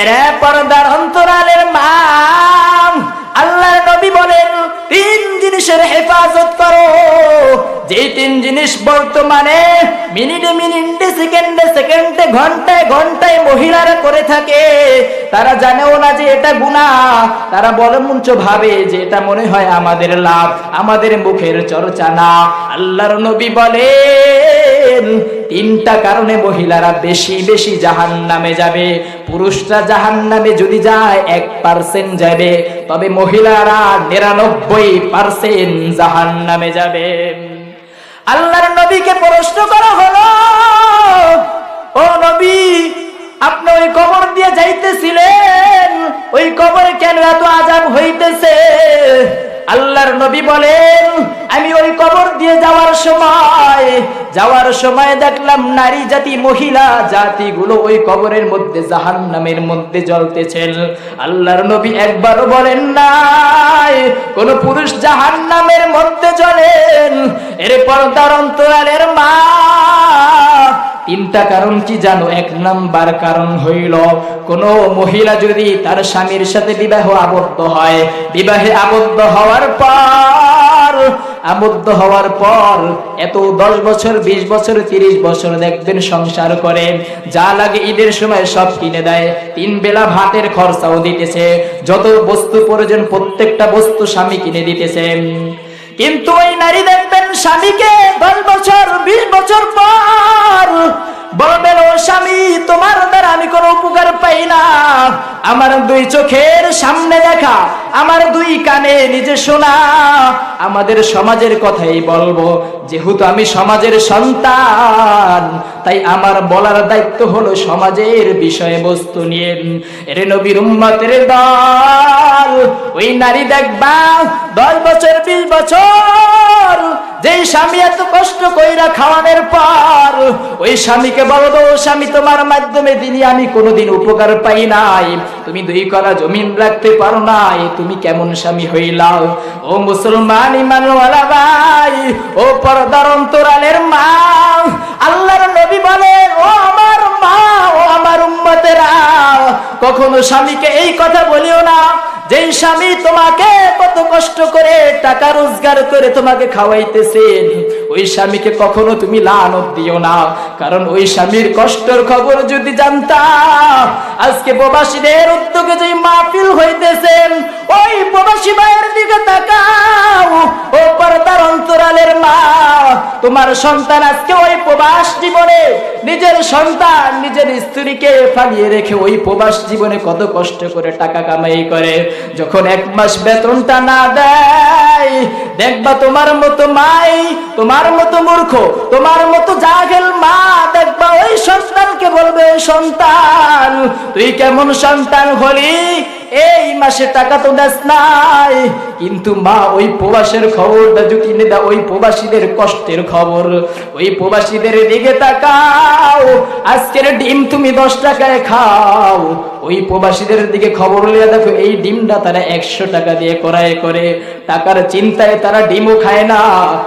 এরা পর্দার অন্তরালের মা আল্লাহর নবী বলেন, তিন জিনিসের হেফাজত করো। যে তিন জিনিস বর্তমানে মিনিটে মিনিটে, সেকেন্ডে সেকেন্ডে ঘন্টায় ঘন্টায় মহিলারা করে থাকে। তারা জানেও না যে এটা গুণা তারা বলে মুঞ্চ ভাবে যে এটা মনে হয় আমাদের লাভ, আমাদের মুখের চর্চা না। আল্লাহর নবী বলেন, তিনটা কারণে মহিলারা বেশি বেশি জাহান নামে যাবে। পুরুষরা জাহান নামে যদি যায়, এক পার্সেন্ট যাবে। তবে মহিলারা নিরানব্বই পার্সেন্ট জাহান নামে যাবে। আল্লাহর নবীকে প্রশ্ন করা হলো ও নবী আপনি ওই কবর দিয়ে যাইতেছিলেন ওই কবরে কেন এত আজাব হইতেছে? আল্লাহর নবী বলেন, আমি ওই কবর দিয়ে যাওয়ার সময় যাওয়ার সময় দেখলাম নারী জাতি, মহিলা জাতিগুলো ওই কবরের মধ্যে জাহান নামের মধ্যে জ্বলতেছেন। আল্লাহর নবী একবারও বলেন নাই, কোন পুরুষ জাহান নামের মধ্যে জ্বলেন, এর তার অন্তরালের মা তিনটা কারণ কি জানো? এক নাম্বার কারণ হইল, কোন মহিলা যদি তার স্বামীর সাথে বিবাহ আবদ্ধ হয়, বিবাহে আবদ্ধ হওয়ার পর, আবদ্ধ হওয়ার পর এত দশ বছর, বিশ বছর, তিরিশ বছর দেখবেন সংসার করে, যা লাগে ঈদের সময় সব কিনে দেয়। তিন বেলা ভাতের খরচাও দিতেছে। যত বস্তু প্রয়োজন প্রত্যেকটা বস্তু স্বামী কিনে দিতেছে। কিন্তু ওই নারী দেখবেন স্বামীকে দশ বছর, বিশ বছর পর বলবেন ও স্বামী, তোমার দ্বারা আমি কোনো উপকার পাই না। আমার দুই চোখের সামনে দেখা, আমার দুই কানে নিজে শোনা। আমাদের সমাজের কথাই বলব যেহেতু আমি সমাজের সন্তান, তাই আমার বলার দায়িত্ব হলো সমাজের বিষয়বস্তু নিয়ে। এর নবীর উম্মতের দল, ওই নারী দেখবা, দশ বছর, বিশ বছর, যেই স্বামী এত কষ্ট কইরা খাওয়ানোর পর, ওই স্বামীকে বলব স্বামী, তোমার মাধ্যমে দিনই আমি কোনোদিন উপকার পাই নাই। তুমি দুই করা জমিন রাখতে পারো নাই, তুমি কেমন স্বামী হইলাও। ও মুসলমান ইমানওয়ালা ভাই, ও পর্দার অন্তরালের মা। আল্লাহর নবী বলেন, ও আমার মা, ও আমার উম্মতেরা, কখনো স্বামীকে এই কথা বলিও না, যেই স্বামী তোমাকে কত কষ্ট করে টাকা রোজগার করে তোমাকে খাওয়াইতেছেন, ওই স্বামীকে কখনো তুমি লানত দিও না, কারণ ওই স্বামীর কষ্টের খবর যদি জানতাম আজকে প্রবাসীদের উদ্যোগে যে মাহফিল হইতেছেন, ওই প্রবাসী মায়ের দিকে তাকাও। ও পর্দার অন্তরালের মা, তোমার সন্তান আজকে ওই প্রবাস জীবনে, নিজের সন্তান, নিজের স্ত্রীকে ফালিয়ে রেখে ওই প্রবাস জীবনে কত কষ্ট করে টাকা কামাই করে। যখন এক মাস বেতনটা না দেয় দেখবা তোমার মতো মাই, তোমার মতো মূর্খ, তোমার মতো জাগেল মা। দেখবা ওই সন্তানকে বলবে, সন্তান, তুই কেমন সন্তান হলি? এই মাসে টাকা তো দেস নাই। কিন্তু মা, ওই প্রবাসের খবরটা যদি নে দা ওই প্রবাসীদের কষ্টের খবর। ওই প্রবাসীদের দিকে তাকাও। আজকের ডিম তুমি দশ টাকায় খাও। ওই প্রবাসীদের দিকে খবর লিয়ে দেখো, এই ডিমটা তারা একশো টাকা দিয়ে করায় করে। টাকার চিন্তায় তারা ডিমও খায় না।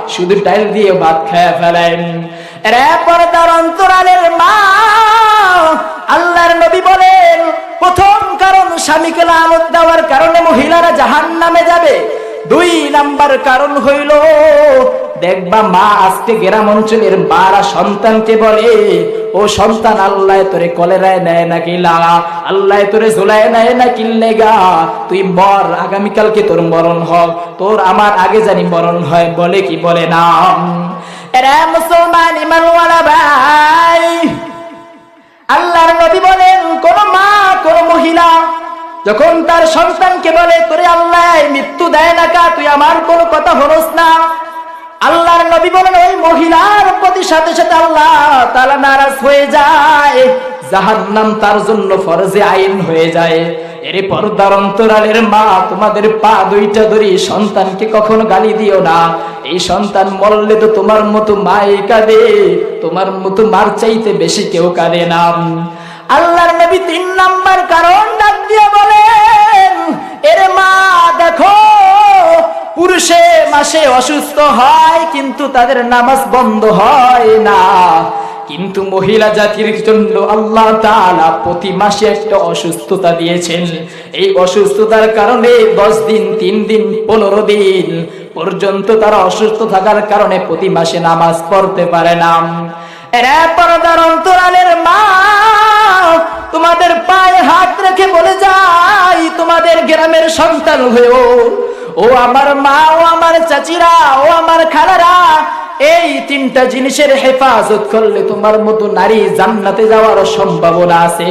শুধু ডাল দিয়ে ভাত খায় ফেলেন। রে পর্দার অন্তরালের মা, আল্লাহর নবী বলেন প্রথম কারণ স্বামীকে লালত দেওয়ার কারণে মহিলারা জাহান নামে যাবে। দুই নাম্বার কারণ হইল, দেখবা মা আজকে গ্রাম অঞ্চলের মারা সন্তানকে বলে, ও সন্তান, আল্লাহ তোরে কলেরায় নেয় নাকি লাগা আল্লাহ তোরে ঝোলায় নেয় না কিনলে গা? তুই মর, আগামীকালকে তোর মরণ হোক তোর আমার আগে জানি মরণ হয়, বলে কি বলে না? এরা মুসলমান ইমানওয়ালা ভাই। আল্লাহর নবী বলেন, কোন মা, কোন মহিলা যখন তার সন্তানকে বলে, তোরে আল্লাহ মৃত্যু দেয় না কা, তুই আমার কোনো কথা হরস না। আল্লাহর নবী বলেন, ওই মহিলার প্রতি সাথে সাথে আল্লাহ তালা নারাজ হয়ে যায়, জাহান্নাম তার জন্য ফরজে আইন হয়ে যায়। এরে পর্দার অন্তরালের মা, তোমাদের পা দুইটা ধরি সন্তানকে গালি দিও না। এই সন্তান মরলে তো তোমার মতো কাঁদে, তোমার মতো মার চাইতে বেশি কেউ কাঁদে না। আল্লাহর নবী তিন নাম্বার কারণ ডাক দিয়ে বলেন, এরে মা, দেখো, পুরুষে মাসে অসুস্থ হয়, কিন্তু তাদের নামাজ বন্ধ হয় না। কিন্তু মহিলা জাতির জন্য আল্লাহ তাআলা প্রতি মাসে একটা অসুস্থতা দিয়েছেন। এই অসুস্থতার কারণে দশ দিন, তিন দিন, পনেরো দিন পর্যন্ত তারা অসুস্থ থাকার কারণে প্রতি মাসে নামাজ পড়তে পারে না। অন্তরালের মা, তোমাদের পায়ে হাত রেখে বলে যাই, তোমাদের গ্রামের সন্তান হয়েও। ও আমার মা, ও আমার চাচিরা, ও আমার খালারা এই তিনটা জিনিসের হেফাজত করলে তোমার মতো নারী জান্নাতে যাওয়ার সম্ভাবনা আছে।